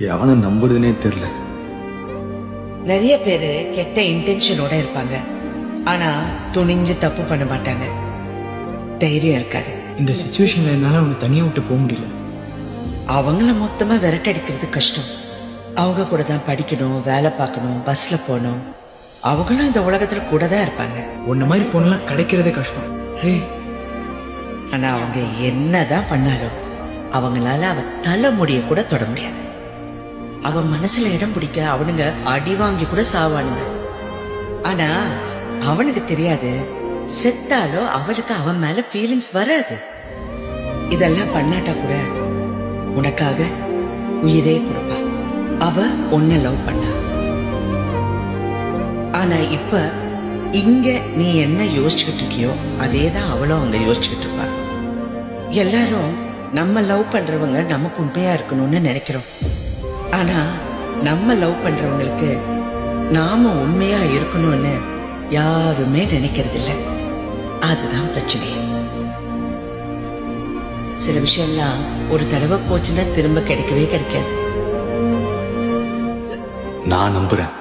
எவனை நம்புறதுனே தெரியல. நிறைய பேரு கெட்ட இன்டென்ஷனோட இருப்பாங்க. ஆனா துணிஞ்சு தப்பு பண்ண மாட்டாங்க. தைரியம் இருக்காது. இந்த சுச்சுவேஷன்ல என்னால அவனை தனியா விட்டு போக முடியல. அவங்கள மொத்தமா விரட்டடிக்கிறது கஷ்டம். அவங்க கூட தான் படிக்கணும் வேலை பார்க்கணும் பஸ்ல போகணும். அவங்களும் இந்த உலகத்துல கூட தான் இருப்பாங்க. உன்ன மாதிரி பொண்ணுலாம் கிடைக்கிறதே கஷ்டம். ஹே. ஆனா அவங்க என்னதான் பண்ணாலும் அவங்களால அவ தலைமுடிய கூட தொட முடியாது. அவன் மனசுல இடம் பிடிக்க அவனுங்க அடி வாங்கி கூட சாவானுங்க. ஆனா அவனுக்கு தெரியாது. செத்தாலோ அவளுக்கு அவன் மேல ஃபீலிங்ஸ் வராது. இதெல்லாம் பண்ணாட்டா கூட உனக்காக உயிரே கொடுப்பா. அவ ஒன்ன லவ் பண்ணா. ஆனா இப்ப இங்க நீ என்ன யோசிச்சுக்கிட்டு இருக்கியோ அதே தான் அவளும் அங்க யோசிச்சுக்கிட்டு இருப்பா. எல்லாரும் நம்ம லவ் பண்றவங்க நமக்கு உண்மையா இருக்கணும்னு நினைக்கிறோம். ஆனா நம்ம லவ் பண்றவங்களுக்கு நாம உண்மையா இருக்கணும்னு யாருமே நினைக்கிறது இல்ல அதுதான் பிரச்சனை. சில விஷயம்லாம் ஒரு தடவை போச்சுன்னா திரும்ப கிடைக்கவே கிடைக்காது. நான் நம்புறேன்.